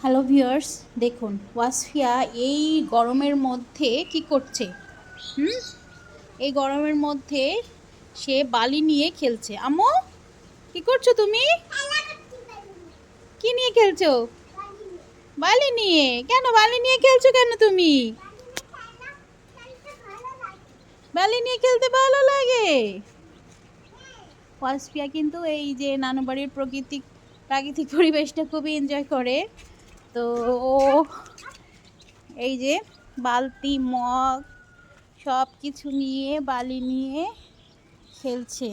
Hello viewers দেখুন, ওয়াসফিয়া এই গরমের মধ্যে কি করছে? হুম? এই গরমের মধ্যে সে বালি নিয়ে খেলছে। আম্মু, কি করছ তুমি? কি নিয়ে খেলছো? বালি নিয়ে। কেন বালি নিয়ে খেলছো কেন তুমি? বালি নিয়ে খেলতে ভালো লাগে। ওয়াসফিয়া কিন্তু এই যে নানু বাড়ির প্রকৃতিক প্রাকৃতিক পরিবেশটা খুবই এনজয় করে। তো ও এই যে বালতি মগ সব কিছু নিয়ে বালি নিয়ে খেলছে।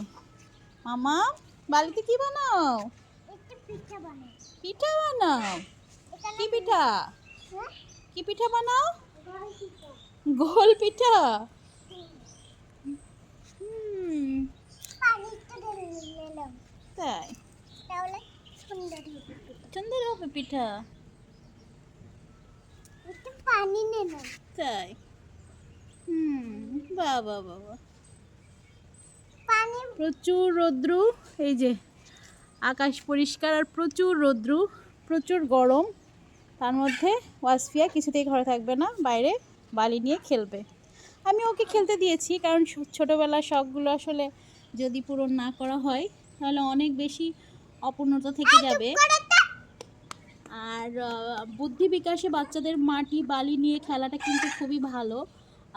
মামা বালিতে কি বানাও? পিঠা বানাও? কি পিঠা? কি পিঠা বানাও? গোল পিঠা। তাই। সুন্দর হবে পিঠা। পানি নিলাম তাই? হুম। বাবা বাবা। পানি প্রচুর রৌদ্র এই যে আকাশ পরিষ্কার আর প্রচুর রৌদ্র প্রচুর গরম। তার মধ্যে ওয়াসফিয়া কিছুতেই ঘরে থাকবে না বাইরে বালি নিয়ে খেলবে। আমি ওকে খেলতে দিয়েছি কারণ ছোটবেলার শখগুলো আসলে যদি পূরণ না করা হয় তাহলে অনেক বেশি অপূর্ণতা থেকে যাবে। আর বুদ্ধি বিকাশে বাচ্চাদের মাটি, বালি নিয়ে খেলাটা কিন্তু খুবই ভালো।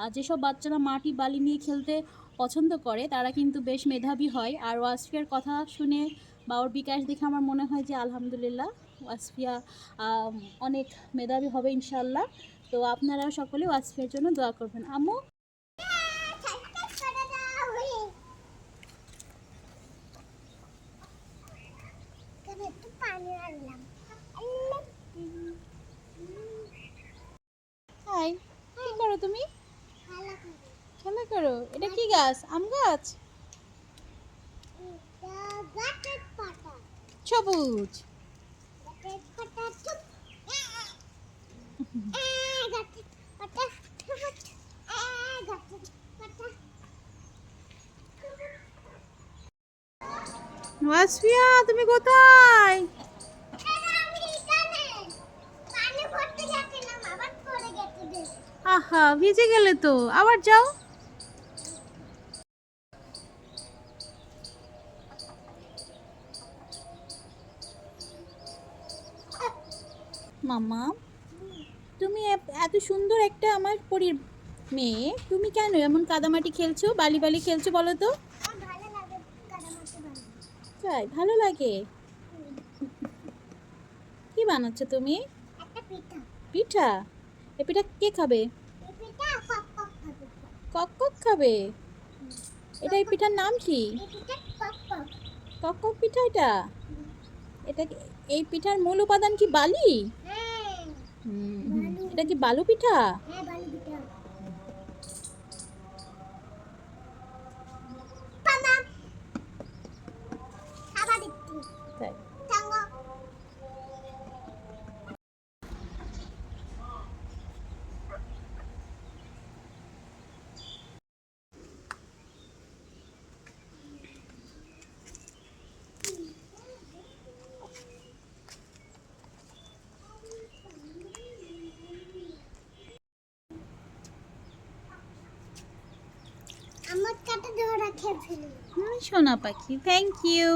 আর যেসব বাচ্চারা মাটি, বালি নিয়ে খেলতে পছন্দ করে, তারা কিন্তু বেশ মেধাবী হয়। আর ওয়াসফিয়ার কথা শুনে বা ওর বিকাশ দেখে আমার মনে হয় যে, আলহামদুলিল্লাহ, ওয়াসফিয়া অনেক মেধাবী হবে ইনশাল্লাহ তো আপনারা সকলে ওয়াসফিয়ার জন্য দোয়া করবেন। আম্মু একটু পানি আনলাম হাই কি করো তুমি? খেলা করো। এটা কি গাছ? আম গাছ? সবুজ। গাছের পাতা চুপ গাছের পাতা সবুজ গাছের পাতা ওয়াসফিয়া তুমি কোথায় আমি এখানে পানি ভরতে যাচ্ছিলাম আবার পড়ে গেছে দেখ আহা ভিজে গেলে তো। আবার যাও। মামা তুমি এত সুন্দর একটা আমার পরির মেয়ে। তুমি কেন এমন কাদামাটি খেলছো বালি বালি খেলছো বলো তো? ভালো লাগে কাদামাটি তাই ভালো লাগে। কি বানাচ্ছো তুমি? পিঠা। পিঠা? এ পিঠা কে খাবে এই পিঠা কক কক খাবে কক কক খাবে? এটা এই পিঠার নাম কি? কক পিঠা এটা? এটা কি- এই পিঠার মূল উপাদান কি বালি? হ্যাঁ। বালু। এটা কি বালু পিঠা হ্যাঁ বালি পিঠা পানা খাবার একটু তাই টাঙ্গো আমার কাটা ধরা খেয়ে ফেলি হুম, সোনা পাখি থ্যাংক ইউ